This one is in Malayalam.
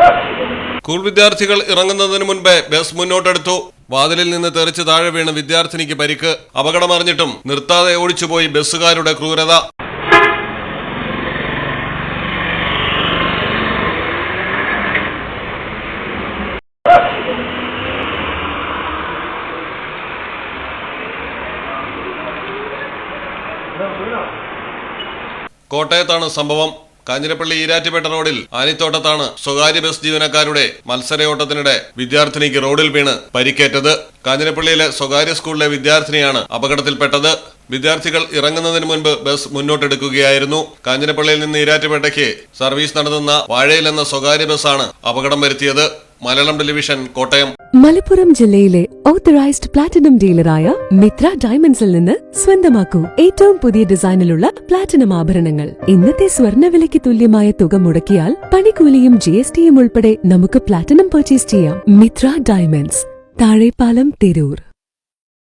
സ്കൂൾ വിദ്യാർത്ഥികൾ ഇറങ്ങുന്നതിന് മുൻപേ ബസ് മുന്നോട്ടെടുത്തു. വാതിലിൽ നിന്ന് തെറിച്ച് താഴെ വീണ് വിദ്യാർത്ഥിനിക്ക് പരിക്ക്. അപകടമറിഞ്ഞിട്ടും നിർത്താതെ ഓടിച്ചുപോയി ബസ്സുകാരുടെ ക്രൂരത. കോട്ടയത്താണ് സംഭവം. കാഞ്ഞിരപ്പള്ളി ഈരാറ്റുപേട്ട റോഡിൽ ആനിത്തോട്ടത്താണ് സ്വകാര്യ ബസ് ജീവനക്കാരുടെ മത്സരയോട്ടത്തിനിടെ വിദ്യാർത്ഥിനിക്ക് റോഡിൽ വീണ് പരിക്കേറ്റത്. കാഞ്ഞിരപ്പള്ളിയിലെ സ്വകാര്യ സ്കൂളിലെ വിദ്യാർത്ഥിനിയാണ് അപകടത്തിൽപ്പെട്ടത്. വിദ്യാർത്ഥികൾ ഇറങ്ങുന്നതിന് മുൻപ് ബസ് മുന്നോട്ടെടുക്കുകയായിരുന്നു. കാഞ്ഞിരപ്പള്ളിയിൽ നിന്ന് ഈരാറ്റുപേട്ടയ്ക്ക് സർവീസ് നടത്തുന്ന വാഴയിൽ എന്ന സ്വകാര്യ ബസ്സാണ് അപകടം വരുത്തിയത്. മലയാളം ടെലിവിഷൻ കോട്ടയം. മലപ്പുറം ജില്ലയിലെ ഓത്തറൈസ്ഡ് പ്ലാറ്റിനം ഡീലറായ മിത്ര ഡയമണ്ട്സിൽ നിന്ന് സ്വന്തമാക്കൂ ഏറ്റവും പുതിയ ഡിസൈനിലുള്ള പ്ലാറ്റിനം ആഭരണങ്ങൾ. ഇന്നത്തെ സ്വർണവിലയ്ക്ക് തുല്യമായ തുക മുടക്കിയാൽ പണിക്കൂലിയും ജി എസ് ടിയും ഉൾപ്പെടെ നമുക്ക് പ്ലാറ്റിനം പർച്ചേസ് ചെയ്യാം. മിത്ര ഡയമണ്ട്സ് താഴെപ്പാലം തിരൂർ.